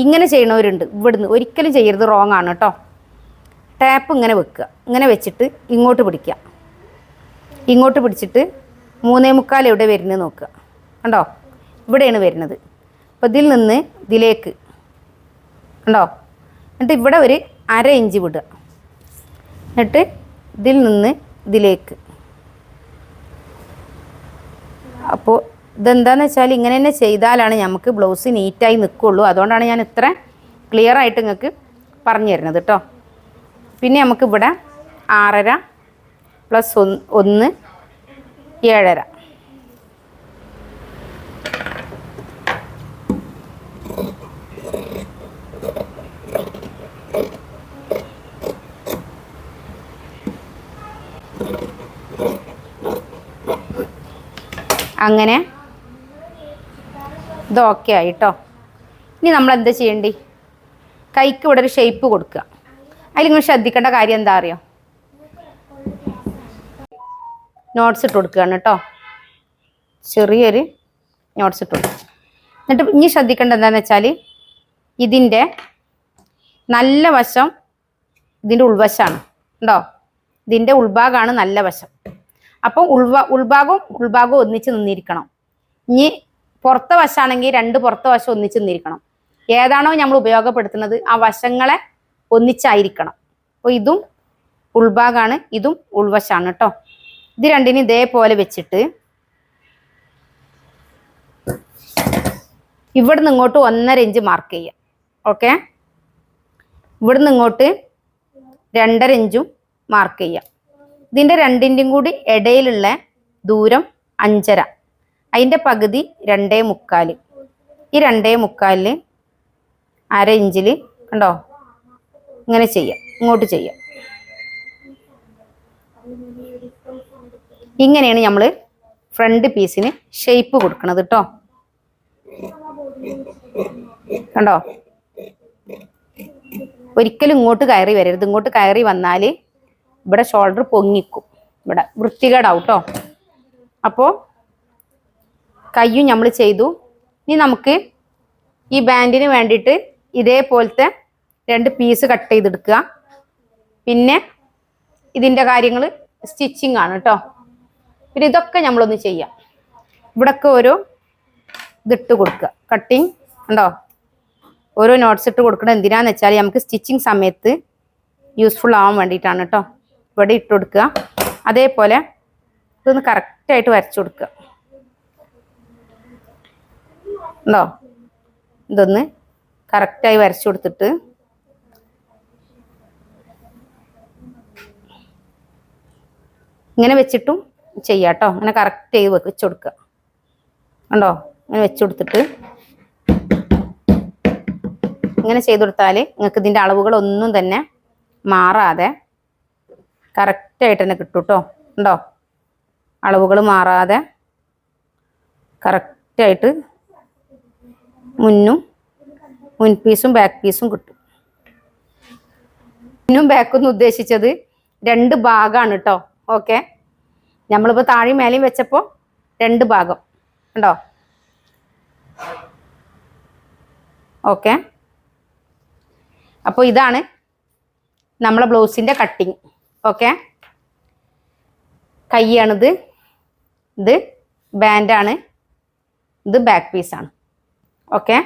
ഇങ്ങനെ ചെയ്യണവരുണ്ട്. ഇവിടുന്ന് ഒരിക്കലും ചെയ്യരുത് റോങ് ആണ് കേട്ടോ ടാപ്പ് ഇങ്ങനെ വെക്കുക. ഇങ്ങനെ വെച്ചിട്ട് ഇങ്ങോട്ട് പിടിക്കുക. ഇങ്ങോട്ട് പിടിച്ചിട്ട് മൂന്നേ മുക്കാൽ എവിടെ വരുന്നത് നോക്കുക. കണ്ടോ? ഇവിടെയാണ് വരുന്നത്. അപ്പോൾ ഇതിൽ നിന്ന് ഇതിലേക്ക്. കണ്ടോ? എന്നിട്ട് ഇവിടെ ഒരു അര ഇഞ്ച് വിടുക. എന്നിട്ട് ഇതിൽ നിന്ന് ഇതിലേക്ക്. അപ്പോൾ ഇതെന്താന്ന് വെച്ചാൽ ഇങ്ങനെ തന്നെ ചെയ്താലാണ് നമുക്ക് ബ്ലൗസ് നീറ്റായി നിൽക്കുള്ളൂ അതുകൊണ്ടാണ് ഞാൻ ഇത്ര ക്ലിയർ ആയിട്ട് നിങ്ങൾക്ക് പറഞ്ഞു തരുന്നത് കേട്ടോ പിന്നെ നമുക്ക് ഇവിടെ ആറര പ്ലസ് ഒന്ന് ഒന്ന് ഏഴര. അങ്ങനെ ഇത് ഓക്കെ ആയി കേട്ടോ ഇനി നമ്മൾ എന്താ ചെയ്യേണ്ടി? കൈക്ക് ഇവിടെ ഒരു ഷേപ്പ് കൊടുക്കുക. അതിൽ നിങ്ങൾ ശ്രദ്ധിക്കേണ്ട കാര്യം എന്താ അറിയോ? നോട്ട്സ് ഇട്ട് കൊടുക്കുകയാണ് കേട്ടോ. ചെറിയൊരു നോട്ട്സ് ഇട്ട് കൊടുക്കുക. എന്നിട്ട് ഇനി ശ്രദ്ധിക്കേണ്ടത് എന്താണെന്ന് വെച്ചാൽ ഇതിന്റെ നല്ല വശം ഇതിന്റെ ഉൾവശമാണ്. ഉണ്ടോ? ഇതിന്റെ ഉൾഭാഗമാണ് നല്ല വശം. അപ്പം ഉൾഭാ ഉൾഭാഗവും ഉൾഭാഗവും ഒന്നിച്ച് നിന്നിരിക്കണം. ഇനി പുറത്തെ വശമാണെങ്കിൽ രണ്ട് പുറത്തെ വശം ഒന്നിച്ച് നിന്നിരിക്കണം. ഏതാണോ നമ്മൾ ഉപയോഗപ്പെടുത്തുന്നത് ആ വശങ്ങളെ ഒന്നിച്ചായിരിക്കണം. അപ്പോൾ ഇതും ഉൾഭാഗമാണ് ഇതും ഉൾവശമാണ് കേട്ടോ ഇത് രണ്ടിനും ഇതേപോലെ വെച്ചിട്ട് ഇവിടുന്ന് ഇങ്ങോട്ട് ഒന്നര ഇഞ്ച് മാർക്ക് ചെയ്യാം. ഓക്കെ ഇവിടുന്ന് ഇങ്ങോട്ട് രണ്ടര ഇഞ്ചും മാർക്ക് ചെയ്യാം. ഇതിന്റെ രണ്ടിന്റെയും കൂടി ഇടയിലുള്ള ദൂരം അഞ്ചര. അതിന്റെ പകുതി രണ്ടേ മുക്കാൽ ഈ രണ്ടേ മുക്കാലിൽ അര ഇഞ്ചിൽ കണ്ടോ? ഇങ്ങനെ ചെയ്യാം. ഇങ്ങോട്ട് ചെയ്യാം. ഇങ്ങനെയാണ് നമ്മൾ ഫ്രണ്ട് പീസിന് ഷേപ്പ് കൊടുക്കണത് കേട്ടോ കണ്ടോ? ഒരിക്കലും ഇങ്ങോട്ട് കയറി വരരുത്. ഇങ്ങോട്ട് കയറി വന്നാൽ ഇവിടെ ഷോൾഡർ പൊങ്ങിക്കും. ഇവിടെ വൃത്തികേടാവും കേട്ടോ അപ്പോൾ കയ്യും നമ്മൾ ചെയ്തു. ഇനി നമുക്ക് ഈ ബാൻഡിന് വേണ്ടിയിട്ട് ഇതേപോലത്തെ രണ്ട് പീസ് കട്ട് ചെയ്തെടുക്കുക. പിന്നെ ഇതിന്റെ കാര്യങ്ങൾ സ്റ്റിച്ചിങ് ആണ് കേട്ടോ പിന്നെ ഇതൊക്കെ നമ്മളൊന്ന് ചെയ്യാം. ഇവിടൊക്കെ ഓരോ ഇതിട്ട് കൊടുക്കുക. കട്ടിങ് ഉണ്ടോ ഓരോ നോട്ട്സ് ഇട്ട് കൊടുക്കണം എന്തിനാന്ന് വെച്ചാൽ നമുക്ക് സ്റ്റിച്ചിങ് സമയത്ത് യൂസ്ഫുൾ ആവാൻ വേണ്ടിയിട്ടാണ് കേട്ടോ ഇവിടെ ഇട്ട് കൊടുക്കുക. അതേപോലെ ഇതൊന്ന് കറക്റ്റായിട്ട് വരച്ചു കൊടുക്കുക. ഉണ്ടോ? ഇതൊന്ന് കറക്റ്റായി വരച്ചു കൊടുത്തിട്ട്. ഇങ്ങനെ വെച്ചിട്ടും ചെയ്യാട്ടോ അങ്ങനെ കറക്റ്റ് ചെയ്ത് വെച്ച് കൊടുക്കുക. ഉണ്ടോ? അങ്ങനെ വെച്ച് കൊടുത്തിട്ട്. ഇങ്ങനെ ചെയ്ത് കൊടുത്താൽ നിങ്ങൾക്ക് ഇതിന്റെ അളവുകളൊന്നും തന്നെ മാറാതെ കറക്റ്റായിട്ട് തന്നെ കിട്ടും കേട്ടോ ഉണ്ടോ? അളവുകൾ മാറാതെ കറക്റ്റായിട്ട് മുന്നും മുൻപീസും ബാക്ക് പീസും കിട്ടും. മുന്നും ബാക്കൊന്നും ഉദ്ദേശിച്ചത് രണ്ട് ഭാഗമാണ് കേട്ടോ ഓക്കെ നമ്മളിപ്പോൾ താഴെയും മേലെയും വെച്ചപ്പോൾ രണ്ട് ഭാഗം. ഉണ്ടോ ഓക്കെ അപ്പോൾ ഇതാണ് നമ്മളെ ബ്ലൗസിന്റെ കട്ടിങ് ഓക്കെ കൈയാണിത്. ഇത് ബാൻഡാണ് ഇത് ബാക്ക് പീസാണ് ഓക്കെ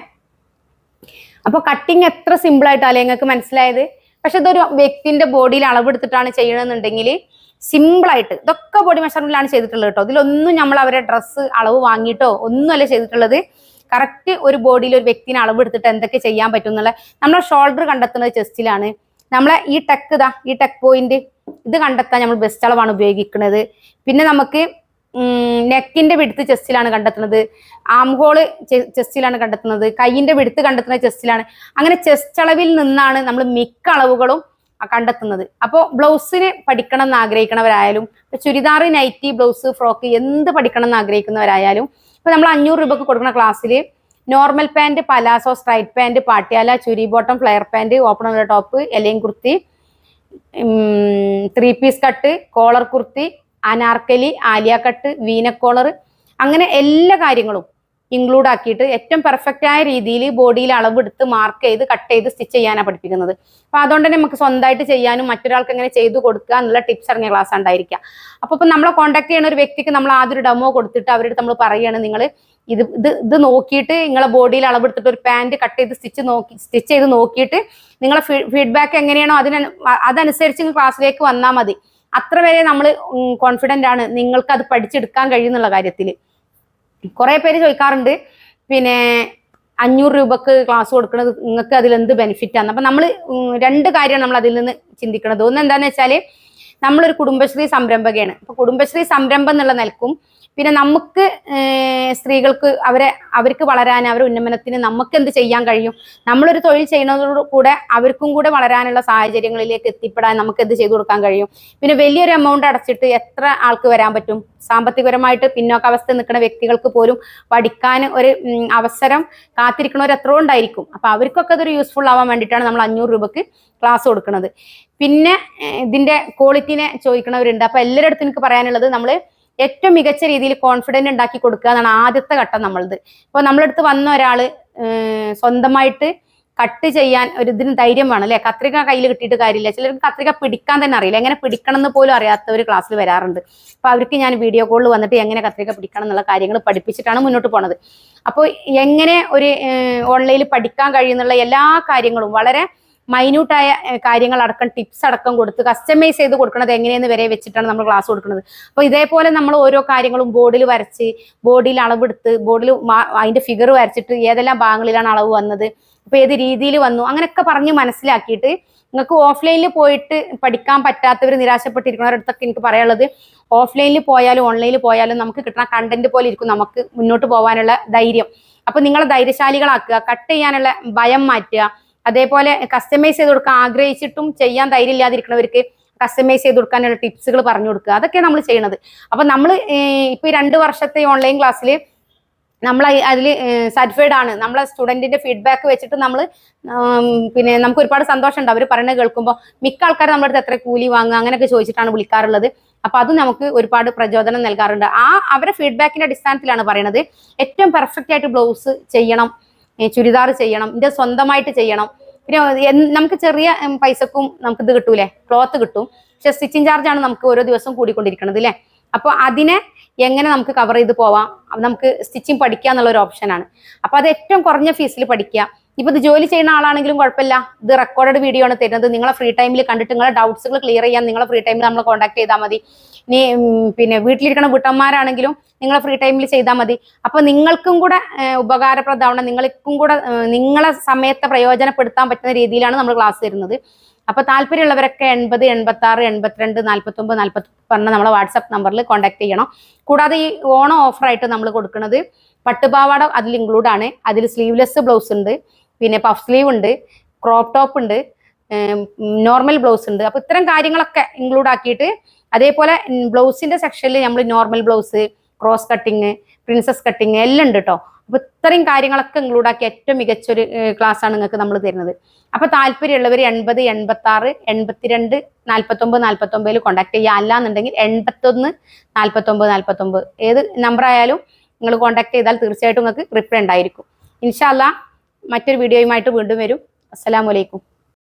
അപ്പോൾ കട്ടിങ് എത്ര സിമ്പിൾ സിമ്പിളായിട്ടല്ലേ നിങ്ങൾക്ക് മനസ്സിലായത്? പക്ഷെ ഇതൊരു വ്യക്തിന്റെ ബോഡിയിൽ അളവെടുത്തിട്ടാണ് ചെയ്യണമെന്നുണ്ടെങ്കിൽ സിമ്പിൾ ആയിട്ട് ഇതൊക്കെ ബോഡി മെഷർമെന്റിലാണ് ചെയ്തിട്ടുള്ളത് കേട്ടോ. ഇതിലൊന്നും നമ്മൾ അവരുടെ ഡ്രസ്സ് അളവ് വാങ്ങിയിട്ടോ ഒന്നുമല്ല ചെയ്തിട്ടുള്ളത്. കറക്റ്റ് ഒരു ബോഡിയിൽ ഒരു വ്യക്തിനെ അളവെടുത്തിട്ട് എന്തൊക്കെ ചെയ്യാൻ പറ്റും എന്നുള്ള നമ്മളെ ഷോൾഡർ കണ്ടെത്തുന്നത് ചെസ്റ്റിലാണ് നമ്മളെ ഈ ടെക്ക് ഇതാ ഈ ടെക്ക് പോയിന്റ് ഇത് കണ്ടെത്താൻ നമ്മൾ ബെസ്റ്റ് അളവാണ് ഉപയോഗിക്കുന്നത്. പിന്നെ നമുക്ക് നെക്കിന്റെ വിടുത്ത് ചെസ്റ്റിലാണ് കണ്ടെത്തുന്നത്. ആം ചെസ്റ്റിലാണ് കണ്ടെത്തുന്നത്. കൈയിന്റെ വിടുത്ത് കണ്ടെത്തുന്നത് ചെസ്റ്റിലാണ് അങ്ങനെ ചെസ്റ്റ് അളവിൽ നിന്നാണ് നമ്മൾ മിക്ക അളവുകളും കണ്ടെത്തുന്നത്. അപ്പോൾ ബ്ലൗസിന് പഠിക്കണം എന്ന് ആഗ്രഹിക്കണവരായാലും ചുരിദാർ നൈറ്റി ബ്ലൗസ് ഫ്രോക്ക് എന്ത് പഠിക്കണം എന്ന് ആഗ്രഹിക്കുന്നവരായാലും ഇപ്പൊ നമ്മൾ അഞ്ഞൂറ് രൂപക്ക് കൊടുക്കുന്ന ക്ലാസ്സിൽ normal pant palazzo straight pant Patiala churi bottom flare pant open top എലയും kurti three piece cut collar kurti Anarkali ആലിയാക്കട്ട് cut വീനക്കോളർ അങ്ങനെ എല്ലാ കാര്യങ്ങളും ഇൻക്ലൂഡ് ആക്കിയിട്ട് ഏറ്റവും പെർഫെക്റ്റ് ആയ രീതിയിൽ ബോഡിയിൽ അളവെടുത്ത് മാർക്ക് ചെയ്ത് കട്ട് ചെയ്ത് സ്റ്റിച്ച് ചെയ്യാനാണ് പഠിപ്പിക്കുന്നത്. അപ്പൊ അതുകൊണ്ട് തന്നെ നമുക്ക് സ്വന്തമായിട്ട് ചെയ്യാനും മറ്റൊരാൾക്ക് എങ്ങനെ ചെയ്തു കൊടുക്കുക എന്നുള്ള ടിപ്സ് ഇറങ്ങിയ ക്ലാസ് ഉണ്ടായിരിക്കുക. അപ്പൊ ഇപ്പൊ നമ്മളെ കോൺടാക്ട് ചെയ്യുന്ന ഒരു വ്യക്തിക്ക് നമ്മൾ ആദ്യം ഒരു ഡെമോ കൊടുത്തിട്ട് അവരോട് നമ്മൾ പറയുകയാണ് നിങ്ങൾ ഇത് ഇത് ഇത് നോക്കിയിട്ട് നിങ്ങളെ ബോഡിയിൽ അളവെടുത്തിട്ട് ഒരു പാന്റ് കട്ട് ചെയ്ത് സ്റ്റിച്ച് നോക്കി സ്റ്റിച്ച് ചെയ്ത് നോക്കിയിട്ട് നിങ്ങളെ ഫീഡ്ബാക്ക് എങ്ങനെയാണോ അതിന് അതനുസരിച്ച് ക്ലാസ്സിലേക്ക് വന്നാൽ മതി. അത്ര വരെ നമ്മൾ കോൺഫിഡന്റ് ആണ് നിങ്ങൾക്ക് അത് പഠിച്ചെടുക്കാൻ കഴിയുന്നുള്ള കാര്യത്തിൽ കുറെ പേര് ചോദിക്കാറുണ്ട് പിന്നെ അഞ്ഞൂറ് രൂപക്ക് ക്ലാസ് കൊടുക്കുന്നത് നിങ്ങൾക്ക് അതിൽ എന്ത് ബെനിഫിറ്റ് ആണ്? അപ്പൊ നമ്മൾ രണ്ട് കാര്യമാണ് നമ്മൾ അതിൽ നിന്ന് ചിന്തിക്കുന്നത് ഒന്ന് എന്താന്ന് വെച്ചാൽ നമ്മളൊരു കുടുംബശ്രീ സംരംഭകയാണ്. അപ്പൊ കുടുംബശ്രീ സംരംഭം എന്നുള്ള നിലക്കും പിന്നെ നമുക്ക് സ്ത്രീകൾക്ക് അവരെ അവർക്ക് വളരാൻ അവരുടെ ഉന്നമനത്തിന് നമുക്ക് എന്ത് ചെയ്യാൻ കഴിയും? നമ്മളൊരു തൊഴിൽ ചെയ്യുന്നതോട് കൂടെ അവർക്കും കൂടെ വളരാനുള്ള സാഹചര്യങ്ങളിലേക്ക് എത്തിപ്പെടാൻ നമുക്ക് എന്ത് ചെയ്തു കൊടുക്കാൻ കഴിയും? പിന്നെ വലിയൊരു എമൗണ്ട് അടച്ചിട്ട് എത്ര ആൾക്ക് വരാൻ പറ്റും? സാമ്പത്തികപരമായിട്ട് പിന്നോക്കാവസ്ഥ നിൽക്കുന്ന വ്യക്തികൾക്ക് പോലും പഠിക്കാൻ ഒരു അവസരം കാത്തിരിക്കുന്നവർ എത്ര ഉണ്ടായിരിക്കും. അപ്പൊ അവർക്കൊക്കെ അതൊരു യൂസ്ഫുൾ ആവാൻ വേണ്ടിയിട്ടാണ് നമ്മൾ അഞ്ഞൂറ് രൂപക്ക് ക്ലാസ് കൊടുക്കുന്നത്. പിന്നെ ഇതിന്റെ ക്വാളിറ്റിനെ ചോദിക്കുന്നവരുണ്ട്. അപ്പൊ എല്ലാവരുടെ അടുത്തും എനിക്ക് പറയാനുള്ളത് നമ്മൾ ഏറ്റവും മികച്ച രീതിയിൽ കോൺഫിഡന്റ് ഉണ്ടാക്കി കൊടുക്കുക എന്നാണ് ആദ്യത്തെ ഘട്ടം നമ്മളത്. ഇപ്പൊ നമ്മളടുത്ത് വന്ന ഒരാൾ സ്വന്തമായിട്ട് കട്ട് ചെയ്യാൻ ഒരു ഇതിന് ധൈര്യം വേണം അല്ലെ? കത്രിക കയ്യിൽ കിട്ടിയിട്ട് കാര്യമില്ല. ചിലർക്ക് കത്രിക പിടിക്കാൻ തന്നെ അറിയില്ല. എങ്ങനെ പിടിക്കണം എന്ന് പോലും അറിയാത്തവർ ക്ലാസ്സിൽ വരാറുണ്ട്. അപ്പോൾ അവർക്ക് ഞാൻ വീഡിയോ കോളിൽ വന്നിട്ട് എങ്ങനെ കത്രിക പിടിക്കണം എന്നുള്ള കാര്യങ്ങൾ പഠിപ്പിച്ചിട്ടാണ് മുന്നോട്ട് പോണത്. അപ്പോൾ എങ്ങനെ ഒരു ഓൺലൈനിൽ പഠിക്കാൻ കഴിയുന്നുള്ള എല്ലാ കാര്യങ്ങളും വളരെ മൈന്യൂട്ടായ കാര്യങ്ങൾ അടക്കം ടിപ്സ് അടക്കം കൊടുത്ത് കസ്റ്റമൈസ് ചെയ്ത് കൊടുക്കുന്നത് എങ്ങനെയെന്ന് വരെ വെച്ചിട്ടാണ് നമ്മൾ ക്ലാസ് കൊടുക്കുന്നത്. അപ്പോൾ ഇതേപോലെ നമ്മൾ ഓരോ കാര്യങ്ങളും ബോർഡിൽ വരച്ച് ബോർഡിൽ അളവെടുത്ത് ബോർഡിൽ അതിന്റെ ഫിഗർ വരച്ചിട്ട് ഏതെല്ലാം ഭാഗങ്ങളിലാണ് അളവ് വന്നത് ഇപ്പൊ ഏത് രീതിയിൽ വന്നു അങ്ങനെയൊക്കെ പറഞ്ഞ് മനസ്സിലാക്കിയിട്ട് നിങ്ങൾക്ക് ഓഫ്ലൈനിൽ പോയിട്ട് പഠിക്കാൻ പറ്റാത്തവർ നിരാശപ്പെട്ടിരിക്കുന്നവരടുത്തൊക്കെ എനിക്ക് പറയാനുള്ളത് ഓഫ്ലൈനിൽ പോയാലും ഓൺലൈനിൽ പോയാലും നമുക്ക് കിട്ടുന്ന കണ്ടന്റ് പോലെ ഇരിക്കും നമുക്ക് മുന്നോട്ട് പോകാനുള്ള ധൈര്യം. അപ്പൊ നിങ്ങളെ ധൈര്യശാലികളാക്കുക കട്ട് ചെയ്യാനുള്ള ഭയം മാറ്റുക അതേപോലെ കസ്റ്റമൈസ് ചെയ്ത് കൊടുക്കാൻ ആഗ്രഹിച്ചിട്ടും ചെയ്യാൻ ധൈര്യം ഇല്ലാതിരിക്കുന്നവർക്ക് കസ്റ്റമൈസ് ചെയ്ത് കൊടുക്കാനുള്ള ടിപ്സുകൾ പറഞ്ഞു കൊടുക്കുക. അതൊക്കെ നമ്മൾ ചെയ്യണത്. അപ്പൊ നമ്മൾ ഇപ്പൊ രണ്ട് വർഷത്തെ ഓൺലൈൻ ക്ലാസ്സിൽ നമ്മൾ അതിൽ സാറ്റിസ്ഫൈഡ് ആണ്. നമ്മളെ സ്റ്റുഡന്റിന്റെ ഫീഡ്ബാക്ക് വെച്ചിട്ട് നമ്മൾ പിന്നെ നമുക്ക് ഒരുപാട് സന്തോഷം ഉണ്ട്. അവർ പറയുന്നത് കേൾക്കുമ്പോൾ മിക്ക ആൾക്കാർ നമ്മുടെ അടുത്ത് എത്ര കൂലി വാങ്ങുക അങ്ങനെയൊക്കെ ചോദിച്ചിട്ടാണ് വിളിക്കാറുള്ളത്. അപ്പൊ അത് നമുക്ക് ഒരുപാട് പ്രചോദനം നൽകാറുണ്ട്. ആ അവരുടെ ഫീഡ്ബാക്കിന്റെ അടിസ്ഥാനത്തിലാണ് പറയുന്നത് ഏറ്റവും പെർഫെക്റ്റ് ആയിട്ട് ബ്ലൗസ് ചെയ്യണം. ചുരിദാർ ചെയ്യണം ഇത് സ്വന്തമായിട്ട് ചെയ്യണം. പിന്നെ നമുക്ക് ചെറിയ പൈസക്കും നമുക്ക് ഇത് കിട്ടൂലേ? ക്ലോത്ത് കിട്ടും. പക്ഷെ സ്റ്റിച്ചിങ് ചാർജാണ് നമുക്ക് ഓരോ ദിവസം കൂടിക്കൊണ്ടിരിക്കുന്നത് അല്ലേ അപ്പോൾ അതിനെ എങ്ങനെ നമുക്ക് കവർ ചെയ്ത് പോവാം? നമുക്ക് സ്റ്റിച്ചിങ് പഠിക്കുക എന്നുള്ള ഒരു ഓപ്ഷനാണ് അപ്പോൾ അത് ഏറ്റവും കുറഞ്ഞ ഫീസിൽ പഠിക്കുക. ഇപ്പൊ ഇത് ജോലി ചെയ്യുന്ന ആളാണെങ്കിലും കുഴപ്പമില്ല. ഇത് റെക്കോർഡഡ് വീഡിയോ ആണ് തരുന്നത്. നിങ്ങളെ ഫ്രീ ടൈമിൽ കണ്ടിട്ട് നിങ്ങളുടെ ഡൗട്ട്സുകൾ ക്ലിയർ ചെയ്യാൻ നിങ്ങളെ ഫ്രീ ടൈമിൽ നമ്മൾ കോൺടാക്ട് ചെയ്താൽ മതി. ഇനി പിന്നെ വീട്ടിലിരിക്കുന്ന വീട്ടമ്മമാരാണെങ്കിലും നിങ്ങളെ ഫ്രീ ടൈമിൽ ചെയ്താൽ മതി. അപ്പൊ നിങ്ങൾക്കും കൂടെ ഉപകാരപ്രദമാണ്. നിങ്ങൾക്കും കൂടെ നിങ്ങളെ സമയത്തെ പ്രയോജനപ്പെടുത്താൻ പറ്റുന്ന രീതിയിലാണ് നമ്മൾ ക്ലാസ് തരുന്നത്. അപ്പൊ താല്പര്യമുള്ളവരൊക്കെ എൺപത് എൺപത്തി ആറ് എൺപത്തിരണ്ട് നാൽപ്പത്തി ഒമ്പത് നാൽപ്പത്തി പറഞ്ഞ നമ്മളെ വാട്സപ്പ് നമ്പറിൽ കോൺടാക്ട് ചെയ്യണം. കൂടാതെ ഈ ഓണം ഓഫറായിട്ട് നമ്മൾ കൊടുക്കുന്നത് പട്ടുപാവാട അതിൽ ഇൻക്ലൂഡ് ആണ്. അതിൽ സ്ലീവ്ലെസ് ബ്ലൗസ് ഉണ്ട്. പിന്നെ പഫ് സ്ലീവ് ഉണ്ട് ക്രോപ്പ് ടോപ്പ് ഉണ്ട് നോർമൽ ബ്ലൗസ് ഉണ്ട്. അപ്പൊ ഇത്തരം കാര്യങ്ങളൊക്കെ ഇൻക്ലൂഡ് ആക്കിയിട്ട് അതേപോലെ ബ്ലൗസിന്റെ സെക്ഷനിൽ നമ്മൾ normal blouse cross cutting princess cutting എല്ലാം ഉണ്ട് കേട്ടോ അപ്പൊ ഇത്രയും കാര്യങ്ങളൊക്കെ ഇൻക്ലൂഡ് ആക്കി ഏറ്റവും മികച്ചൊരു ആണ് നിങ്ങൾക്ക് നമ്മൾ തരുന്നത്. അപ്പൊ താല്പര്യമുള്ളവർ എൺപത് എൺപത്തി ആറ് എൺപത്തിരണ്ട് നാൽപ്പത്തൊമ്പത് നാൽപ്പത്തൊമ്പതിൽ കോൺടാക്ട് ചെയ്യുക. അല്ലാന്നുണ്ടെങ്കിൽ എൺപത്തൊന്ന് നാൽപ്പത്തൊമ്പത് നാൽപ്പത്തൊമ്പത് ഏത് നമ്പർ ആയാലും നിങ്ങൾ കോൺടാക്ട് ചെയ്താൽ തീർച്ചയായിട്ടും നിങ്ങൾക്ക് റിപ്ലൈ ഉണ്ടായിരിക്കും. ഇൻഷാല്ല മറ്റൊരു വീഡിയോയുമായിട്ട് വീണ്ടും വരും. അസ്സലാമലൈക്കും